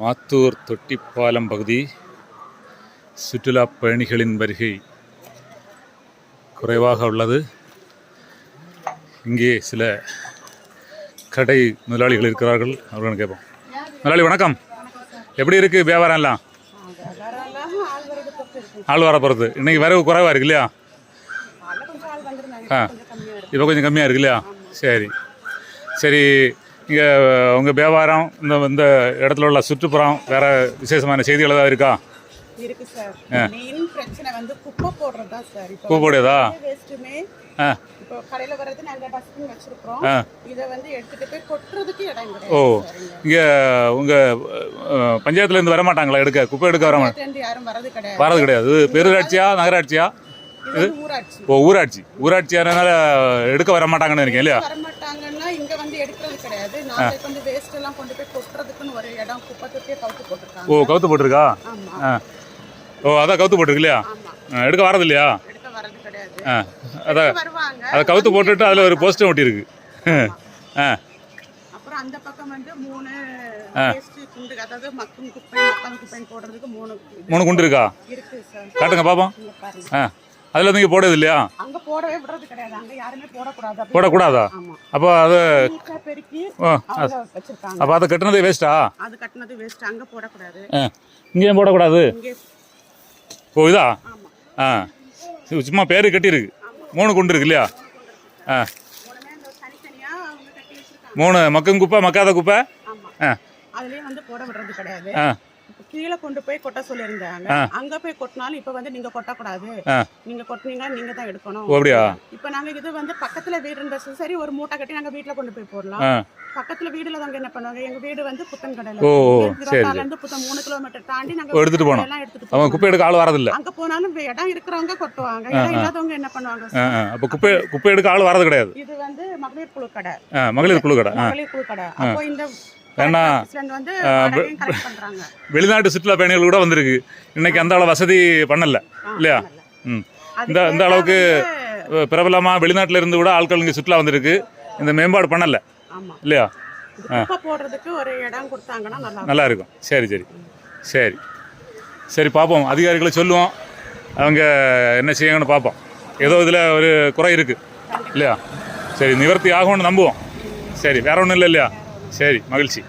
மாத்தூர் தொட்டிப்பாலம் பகுதி சுற்றுலா பயணிகளின் வருகை குறைவாக உள்ளது. இங்கே சில கடை முதலாளிகள் இருக்கிறார்கள். அவர்களும் கேட்போம். முதலாளி வணக்கம். எப்படி இருக்குது வியாபாரம் எல்லாம் ஆள் வர போகிறது இன்னைக்கு வரவு குறைவாக இருக்கு இல்லையா? ஆ இப்போ கொஞ்சம் கம்மியாக இருக்கு இல்லையா? சரி. சரி இங்கே உங்கள் வியாபாரம் இந்த இந்த இடத்துல உள்ள சுற்றுப்புறம் வேறு விசேஷமான செய்திகள் ஏதாவது இருக்கா? இருக்கு சார். மெயின் பிரச்சனை வந்து குப்பை போடுறது தான் சார். இப்போ பூ போடுதா வேஸ்ட்டுமே ஆ. இப்போ கடையில வர்றது நாங்க டஸ்ட்பின் வச்சிருக்கிறோம். ஆ. இதை வந்து எடுத்துட்டு போய் கொட்டுறதுக்கு இடம் ஓ. கிடையாது இங்க. உங்கள் பஞ்சாயத்துலேருந்து வர மாட்டாங்களா எடுக்க? குப்பை எடுக்க வர மாட்டாங்க யாரும் கிடையாது. வரது கிடையாது. பேரூராட்சியா நகராட்சியா? இது ஊராட்சி. ஓ ஊராட்சி. ஊராட்சியானால எடுக்க வர மாட்டாங்கன்னு இருக்கேன் இல்லையா? கிடையாது. நாங்க வந்து வேஸ்ட் எல்லாம் கொண்டு போய் கொட்டுறதுக்குன்னு ஒரு இடம் குப்பை தொட்டியே கவுத்து போட்டிருக்காங்க. ஓ கவுத்து போட்டிருக்கா? ஓ அதான் கவுத்து போட்டிருக்கு இல்லையா எடுக்க வரது இல்லையா எடுக்க கிடையாது. அதான் அதை கவுத்து போட்டுட்டு அதில் ஒரு போஸ்டர் ஒட்டியிருக்கு. ஆ. அப்புறம் அந்த பக்கம் வந்து மூணு குண்டு அதாவது மக்கும் குப்பை மக்கான் குப்பை போடுறதுக்கு மூணு குண்டு இருக்கா? இருக்கு சார் காட்டுங்க பாருங்க. ஆ. அதில் நீங்கள் போடுறது இல்லையா? அங்க போடவே விடுறது கிடையாது. அங்க யாருமே போடக்கூடாது. அப்படி- போடக்கூடாதா? ஆமா. அப்போ அது நீட்டா பெருக்கி அவங்க வச்சிருக்காங்க. அப்போ அதை கட்டுனதே வேஸ்ட்டா அது கட்டினது வேஸ்ட் அங்க போடக்கூடாது. ஆ இங்கேயும் போடக்கூடாது? இங்கே ஓ இதா? ஆமா. ஆ இது சும்மா பேர் கட்டியிருக்கு. மூணு குண்டு இருக்கு இல்லையா? ஆ. மூணுமே அந்த தனித்தனியா அவங்க கட்டி வச்சிருக்காங்க. மூணு மக்கும் குப்பை மக்காத குப்பை? ஆமா. ஆ. அதுலயே வந்து போட விடுறது கிடையாது. ஆ. கீழே கொண்டு போய் கொட்ட சொல்லியிருந்தாங்க. அங்க போய் கொட்டினாலும் இப்ப வந்து நீங்க கொட்டக்கூடாது. நீங்க கொட்டினீங்க நீங்க தான் எடுக்கணும். அப்படியா? இப்ப நாங்க இது வந்து பக்கத்துல வீடு இருந்தா சரி ஒரு மூட்டை கட்டி நாங்க வீட்டுல கொண்டு போய் போடலாம். பக்கத்துல வீடுல தாங்க என்ன பண்ணுவாங்க? எங்க வீடு வந்து புத்தன் கடையில இருபத்தாறுல இருந்து புத்தன் மூணு கிலோமீட்டர் தாண்டி நாங்க எடுத்துட்டு போனோம். எல்லாம் எடுத்துட்டு போனோம் குப்பை எடுக்க ஆள் வரதில்ல. அங்க போனாலும் இடம் இருக்கிறவங்க கொட்டுவாங்க. இடம் இல்லாதவங்க என்ன பண்ணுவாங்க? அப்போ குப்பை குப்பை எடுக்க ஆள் வரது கிடையாது. இது வந்து மகளிர் குழு கடை மகளிர் குழு கடை மகளிர் குழு கடை அப்போ இந்த ஏன்னா, வெளிநாட்டு சுற்றுலா பயணிகள் கூட வந்திருக்கு. இன்னைக்கு அந்த அளவு வசதி பண்ணல இல்லையா. ம். இந்த இந்த அளவுக்கு பிரபலமாக வெளிநாட்டில் இருந்து கூட ஆட்கள் இங்கே சுற்றுலா வந்திருக்கு. இந்த மேம்பாடு பண்ணல இல்லையா? நல்லா இருக்கும். சரி சரி. சரி. சரி பார்ப்போம் அதிகாரிகளை சொல்லுவோம். அவங்க என்ன செய்யுங்கன்னு பார்ப்போம் ஏதோ இதில் ஒரு குறை இருக்குது இல்லையா? சரி நிவர்த்தி ஆகும்னு நம்புவோம். சரி வேற ஒன்றும் இல்லை இல்லையா? சரி மகிழ்ச்சி.